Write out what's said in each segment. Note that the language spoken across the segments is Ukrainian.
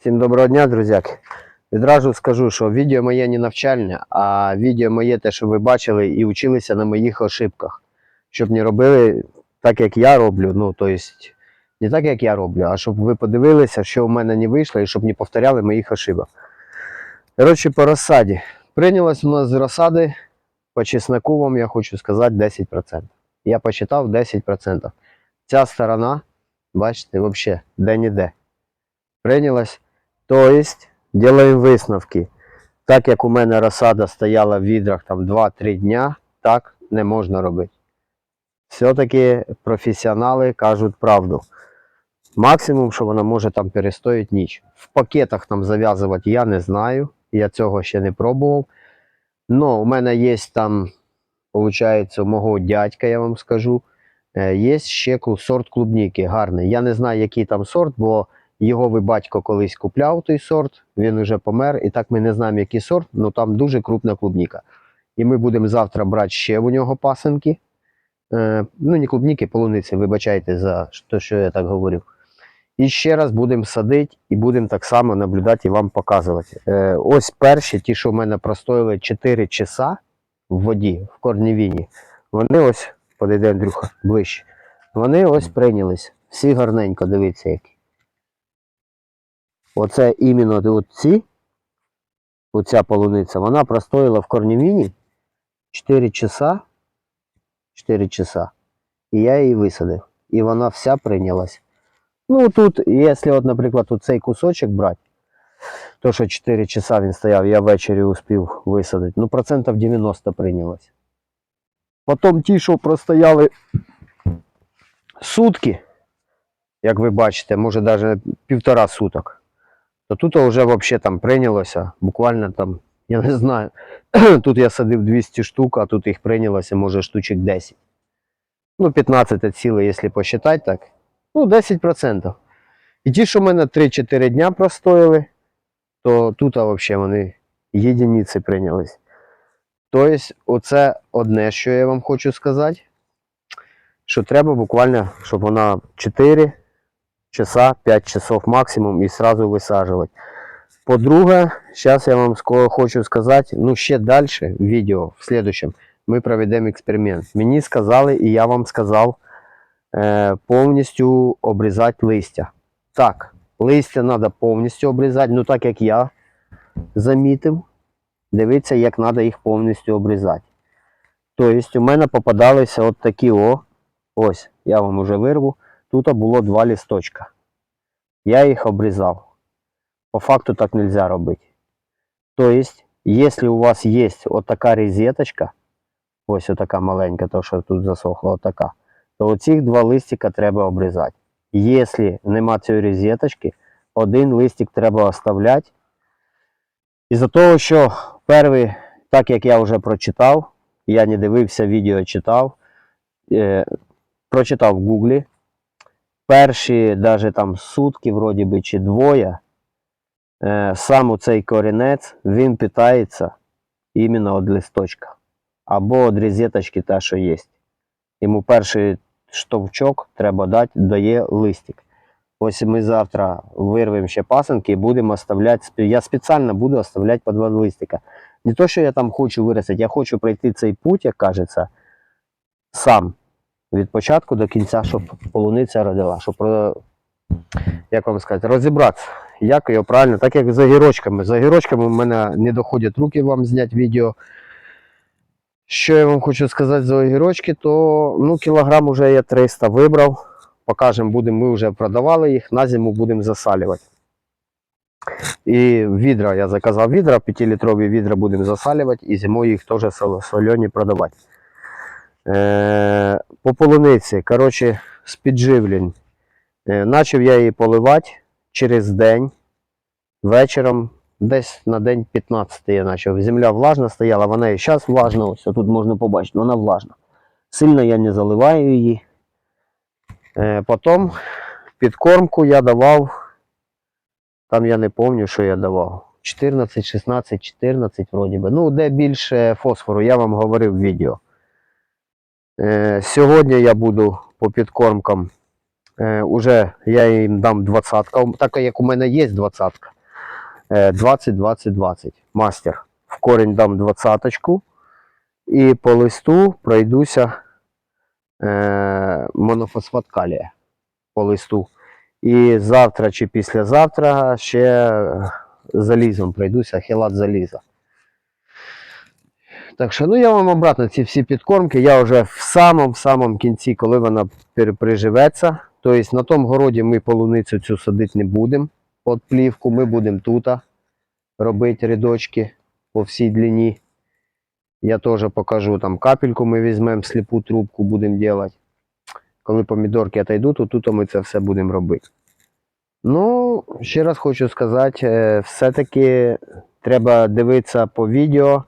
Всім доброго дня, друзяки. Відразу скажу, що відео моє не навчальне, а відео моє те, що ви бачили і вчилися на моїх ошибках. Щоб не робили так, як я роблю. Ну, тобто, не так, як я роблю, а щоб ви подивилися, що в мене не вийшло, і щоб не повторяли моїх ошибок. Коротше, по розсаді. Прийнялось у нас з розсади, по чесноку вам я хочу сказати 10%. Я посчитав 10%. Ця сторона, бачите, взагалі, де-не-де. Прийнялась. Тобто, робимо висновки. Так як у мене розсада стояла в відрах там 2-3 дня, так не можна робити. Все-таки професіонали кажуть правду. Максимум, що вона може там перестоїть ніч. В пакетах там зав'язувати я не знаю. Я цього ще не пробував. Но у мене є там, виходить, у мого дядька, я вам скажу. е, Є ще сорт клубніки гарний. Я не знаю, який там сорт, бо його ви батько колись купляв той сорт, він уже помер, і так ми не знаємо, який сорт, але там дуже крупна клубніка. І ми будемо завтра брати ще у нього пасенки. Е, ну, не клубніки, полуниці, вибачайте за те, що я так говорив. І ще раз будемо садити і будемо так само наблюдати і вам показувати. Е, ось перші, ті, що в мене простояли 4 часа в воді, в корнівіні, вони ось, подійде Андрюха, ближче. Вони ось прийнялись. Всі гарненько, дивіться які. Оце іменно от ці, оця полуниця, вона простояла в корнівіні 4 часа. 4 часа. І я її висадив. І вона вся прийнялась. Ну тут, якщо, от, наприклад, цей кусочок брати, то що 4 часа він стояв, я ввечері успів висадити. Ну, процентів 90 прийнялось. Потім ті, що простояли сутки, як ви бачите, може навіть півтора суток, то тут вже взагалі там прийнялося, буквально там, я не знаю, тут я садив 200 штук, а тут їх прийнялося, може, штучок 10. Ну, 15 ціле, якщо посчитати так. Ну, 10%. І ті, що в мене 3-4 дня простояли, то тут взагалі вони єдиниці прийнялись. Тобто, оце одне, що я вам хочу сказати, що треба буквально, щоб вона 4 часа, 5 часов максимум і сразу висаджувати. По-друге, зараз я вам ско- хочу сказати, ну ще далі відео в следующем ми проведемо експеримент. Мені сказали, і я вам сказав, е, повністю обрізати листя. Так, листя треба повністю обрізати, ну так як я замітив, дивіться, як треба їх повністю обрізати. Тобто, у мене попадалися от такі о, ось, я вам уже вирву, тут було два лісточка. Я їх обрізав. По факту так нельзя робити. Тобто, якщо у вас є от така розеточка, ось така маленька, то що тут засохла, отака, то оці два листика треба обрізати. Якщо нема цієї розеточки, один листик треба оставляти. Із-за того, що перший, так як я вже прочитав, я не дивився відео, читав, е, прочитав в Гуглі. Перші навіть там сутки, вроді би, чи двоє, е, сам цей корінець, він питається іменно від листочка. Або від розеточки та, що є. Йому перший штовчок треба дати, дає листик. Ось ми завтра вирвемо ще пасенки і будемо оставляти. Я спеціально буду оставляти по два листика. Не то, що я там хочу виростити, я хочу пройти цей путь, як кажеться, сам. Від початку до кінця, щоб полуниця родила, щоб як вам сказати, розібратися, як його правильно, так як за гірочками. За гірочками в мене не доходять руки вам зняти відео. Що я вам хочу сказати за огірочки, то ну, кілограм уже я 300 вибрав. Покажемо, будемо, ми вже продавали їх, на зиму будемо засалювати. І відра, я заказав відра, 5-літрові відра будемо засалювати і зимою їх теж сол- солені продавати. Е, по полуниці, коротше, з підживлень. Е, начав я її поливати через день, вечором, десь на день 15 я почав. Земля влажна стояла, вона і зараз влажна, ось тут можна побачити, вона влажна. Сильно я не заливаю її. Е, потім підкормку я давав, там я не пам'ятаю, що я давав. 14, 16, 14 вроді би. Ну, де більше фосфору, я вам говорив в відео. Е, сьогодні я буду по підкормкам Е, уже я їм дам двадцятка, так як у мене є двадцятка. Е, 20, 20, 20. Мастер. В корінь дам двадцяточку. І по листу пройдуся е, монофосфат калія по листу. І завтра чи післязавтра ще е, залізом пройдуся, хелат заліза. Так що, ну я вам обратно ці всі підкормки, я вже в самому самому кінці, коли вона пер- приживеться. Тобто на тому городі ми полуницю цю садити не будемо. От плівку ми будемо тут робити рядочки по всій длині. Я теж покажу там капельку, ми візьмемо сліпу трубку, будемо робити. Коли помідорки отойдуть, то тут ми це все будемо робити. Ну, ще раз хочу сказати, е, все-таки треба дивитися по відео.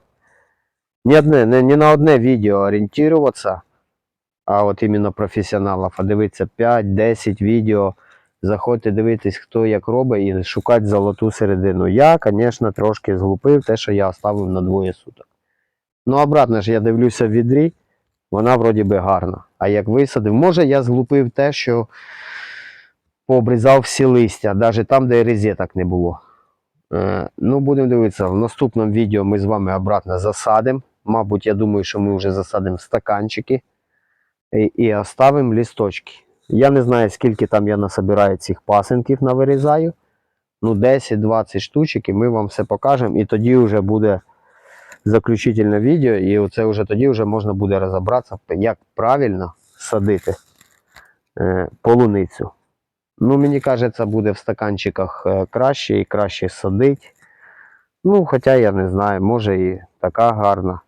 Не, одне, не, не на одне відео орієнтуватися, а от іменно професіоналів, а дивитися 5-10 відео, заходьте дивитись, хто як робить, і шукати золоту середину. Я, звісно, трошки зглупив те, що я оставив на двоє суток. Ну, обратно ж, я дивлюся в відрі, вона вроді би гарна. А як висадив, може я зглупив те, що пообрізав всі листя, навіть там, де розеток не було. Е, ну, будемо дивитися. В наступному відео ми з вами обратно засадимо. Мабуть, я думаю, що ми вже засадимо стаканчики і, і оставимо лісточки. Я не знаю, скільки там я насобираю цих пасинків, навирізаю. Ну, 10-20 штучок, і ми вам все покажемо. І тоді вже буде заключительне відео, і оце вже тоді вже можна буде розібратися, як правильно садити е, полуницю. Ну, мені кажеться, буде в стаканчиках е, краще і краще садити. Ну, хоча я не знаю, може і така гарна.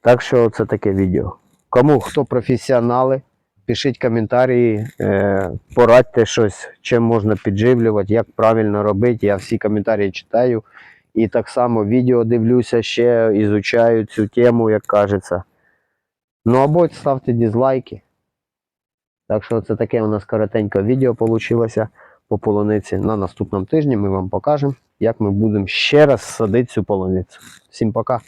Так що це таке відео. Кому хто професіонали, пишіть коментарі, е, порадьте щось, чим можна підживлювати, як правильно робити. Я всі коментарі читаю. І так само відео дивлюся ще, ізучаю цю тему, як кажеться. Ну або ставте дизлайки. Так що це таке у нас коротеньке відео вийшло по полуниці. На наступному тижні ми вам покажемо, як ми будемо ще раз садити цю полуницю. Всім пока!